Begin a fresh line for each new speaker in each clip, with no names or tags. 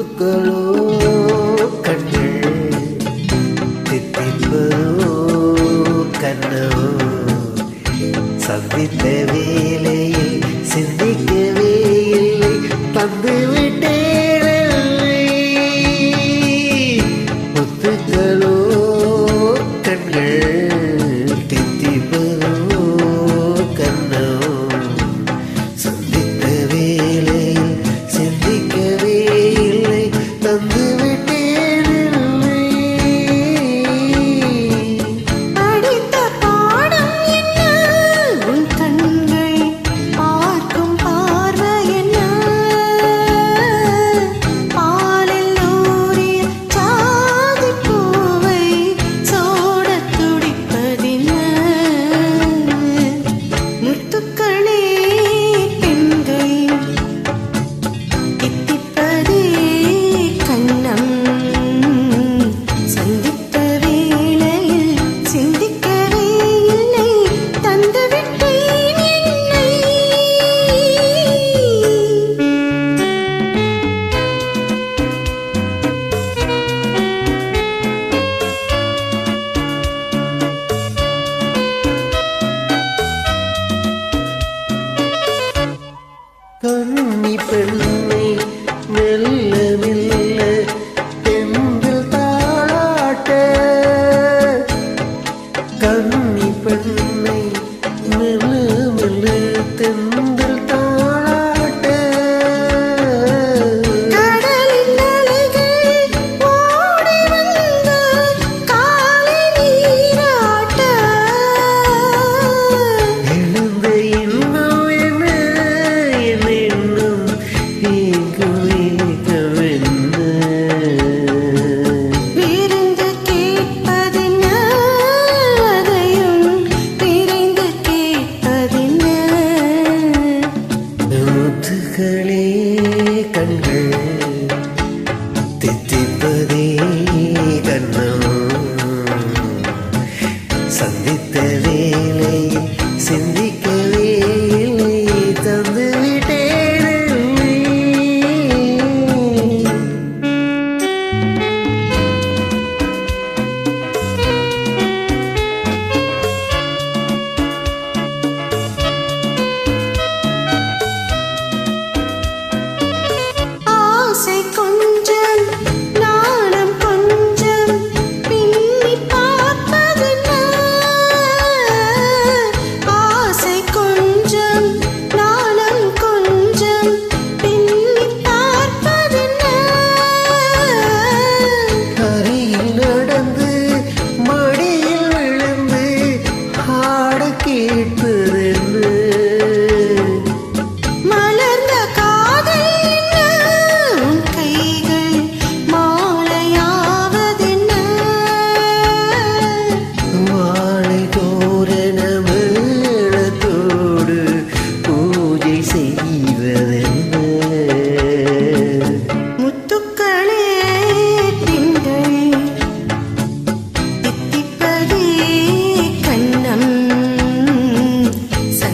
ಚುಕ್ಕಲು
ಕಣ್ಣು ತಿತ್ತಿಬ್ಬು ಕಣ್ಣು ಸದ್ದಿದ್ದ ವೇಲೆ എന്തെന്ത്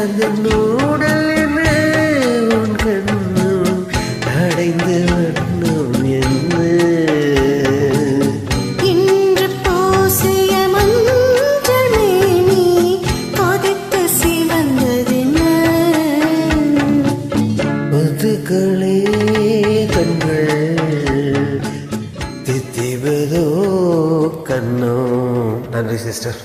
அந்த நூடல் என்ன உன் கண்ணும் அடைந்து வண்ணம் என்ன
இன்று பூசிய மஞ்சளே நீ பொதித்து சிவந்ததென்ன
முதுகளே கண்கள் கண்ணோ. நன்றி சிஸ்டர்.